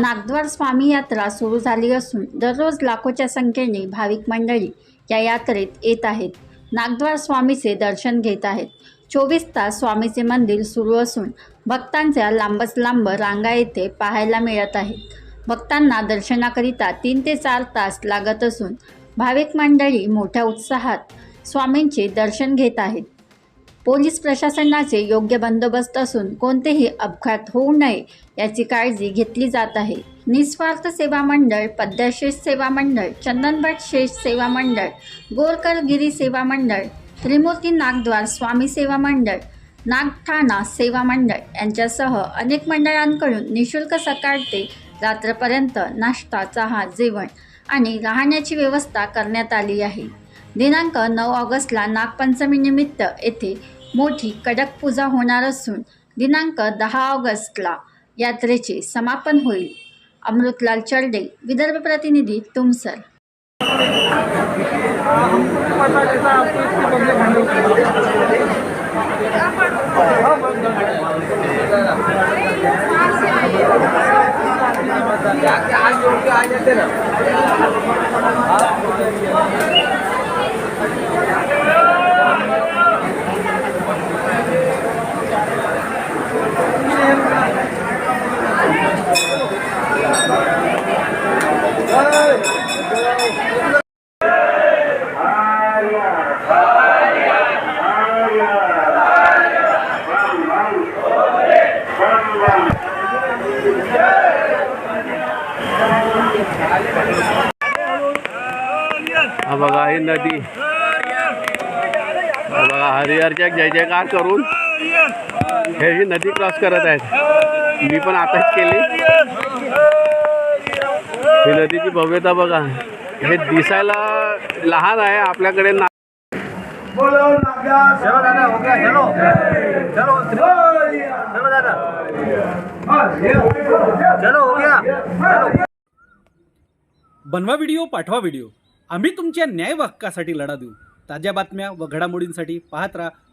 नागद्वार स्वामी यात्रा सुरू झाली असून दररोज लाखोच्या संख्येने भाविक मंडळी या यात्रेत येत आहेत. नागद्वार स्वामीचे दर्शन घेत आहेत. चोवीस तास स्वामीचे मंदिर सुरू असून भक्तांच्या लांबच लांब रांगा येथे पाहायला मिळत आहेत. भक्तांना दर्शनाकरिता तीन ते चार तास लागत असून भाविक मंडळी मोठ्या उत्साहात स्वामींचे दर्शन घेत आहेत. पोलीस प्रशासनाचे योग्य बंदोबस्त असून कोणतेही अपघात होऊ नये याची काळजी घेतली जात आहे. निस्वार्थ सेवा मंडळ पद्मशेष सेवा मंडळ चंदनभट शेष सेवा मंडळ गोरकरगिरी सेवा मंडळ त्रिमूर्ती नागद्वार स्वामी सेवा मंडळ नागठाणा सेवा मंडळ यांच्यासह अनेक मंडळांकडून निशुल्क सकाळ ते रात्रपर्यंत नाश्ता चहा जेवण आणि राहण्याची व्यवस्था करण्यात आली आहे. दिनांक नऊ ऑगस्टला नागपंचमीनिमित्त येथे मोठी कडक पूजा होणार असून दिनांक दहा ऑगस्टला यात्रेचे समापन होईल. अमृतलाल चर्डे विदर्भ प्रतिनिधी तुमसर. बघा ही नदी हा बघा हरिहरच्या जय जयकार करून हे ही नदी क्रॉस करत आहेत. मी पण आताच केली. ही नदीची भव्यता बघा. हे दिसायला लहान आहे. आपल्याकडे ना बोलो नागदार चलो दादा हो गया चलो चलो चलो दादा. चलो हो गया चलो बनवा व्हिडिओ पाठवा व्हिडिओ. आम्ही तुमच्या न्याय हक्कासाठी लढा देऊ. ताज्या बातम्या व घडामोडींसाठी पाहत राहा.